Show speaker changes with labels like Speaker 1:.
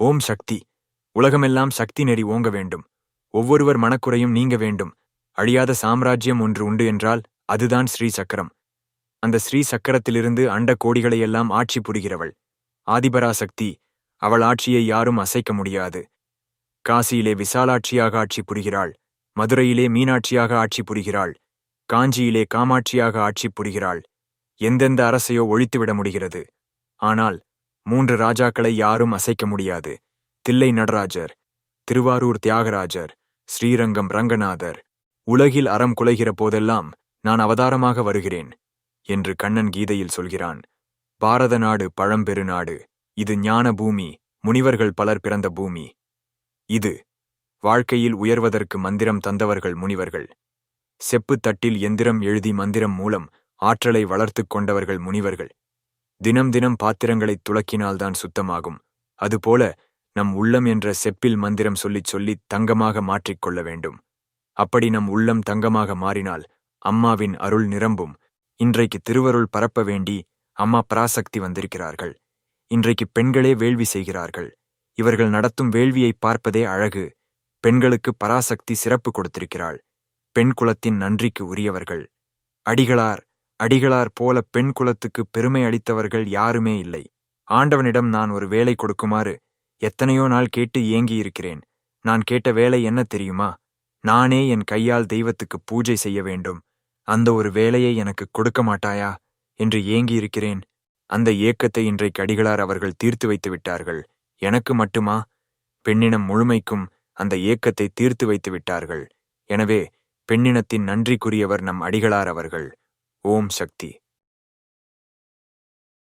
Speaker 1: ஓம் சக்தி. உலகமெல்லாம் சக்தி நெறி ஓங்க வேண்டும். ஒவ்வொருவர் மனக்குறையும் நீங்க வேண்டும். அழியாத சாம்ராஜ்யம் ஒன்று உண்டு என்றால் அதுதான் ஸ்ரீ சக்கரம். அந்த ஸ்ரீ சக்கரத்திலிருந்து அண்ட கோடிகளையெல்லாம் ஆட்சி புரிகிறவள். ஆதிபராசக்தி அவள் ஆட்சியை யாரும் அசைக்க முடியாது. காசியிலே விசாலாட்சியாக ஆட்சி புரிகிறாள். மதுரையிலே மீனாட்சியாக ஆட்சி புரிகிறாள். காஞ்சியிலே காமாட்சியாக ஆட்சி புரிகிறாள். எந்தெந்த அரசையோ ஒழித்துவிட முடிகிறது. ஆனால் மூன்று ராஜாக்களை யாரும் அசைக்க முடியாது. தில்லை நடராஜர் திருவாரூர் தியாகராஜர் ஸ்ரீரங்கம் ரங்கநாதர். உலகில் அறம் குலைகிற போதெல்லாம் நான் அவதாரமாக வருகிறேன் என்று கண்ணன் கீதையில் சொல்கிறான். பாரத நாடு பழம்பெரு நாடு இது ஞான பூமி முனிவர்கள் பலர் பிறந்த பூமி. இது வாழ்க்கையில் உயர்வதற்கு மந்திரம் தந்தவர்கள் முனிவர்கள். செப்புத் தட்டில் எந்திரம் எழுதி மந்திரம் மூலம் ஆற்றலை வளர்த்துக் கொண்டவர்கள் முனிவர்கள். தினம் தினம் பாத்திரங்களைத் துளக்கினால்தான் சுத்தமாகும். அதுபோல நம் உள்ளம் என்ற செப்பில் மந்திரம் சொல்லிச் சொல்லித் தங்கமாக மாற்றிக்கொள்ள வேண்டும். அப்படி நம் உள்ளம் தங்கமாக மாறினால் அம்மாவின் அருள் நிரம்பும். இன்றைக்கு திருவருள் பரப்ப வேண்டி அம்மா பராசக்தி வந்திருக்கிறார்கள். இன்றைக்கு பெண்களே வேள்வி செய்கிறார்கள். இவர்கள் நடத்தும் வேள்வியை பார்ப்பதே அழகு. பெண்களுக்கு பராசக்தி சிறப்பு கொடுத்திருக்கிறாள். பெண் குலத்தின் நன்றிக்கு உரியவர்கள். அடிகளார் அடிகளார் போல பெண் குலத்துக்கு பெருமை அளித்தவர்கள் யாருமே இல்லை. ஆண்டவனிடம் நான் ஒரு வேலை கொடுக்குமாறு எத்தனையோ நாள் கேட்டு ஏங்கியிருக்கிறேன். நான் கேட்ட வேலை என்ன தெரியுமா? நானே என் கையால் தெய்வத்துக்கு பூஜை செய்ய வேண்டும். அந்த ஒரு வேலையை எனக்கு கொடுக்க மாட்டாயா? என்று ஏங்கியிருக்கிறேன். அந்த ஏக்கத்தை இன்றைக்கு அடிகளார் அவர்கள் தீர்த்து வைத்து விட்டார்கள். எனக்கு மட்டுமா? பெண்ணினம் முழுமைக்கும் அந்த ஏக்கத்தை தீர்த்து வைத்து விட்டார்கள். எனவே பெண்ணினத்தின் நன்றிக்குரியவர் நம் அடிகளார் அவர்கள். ஓம் சக்தி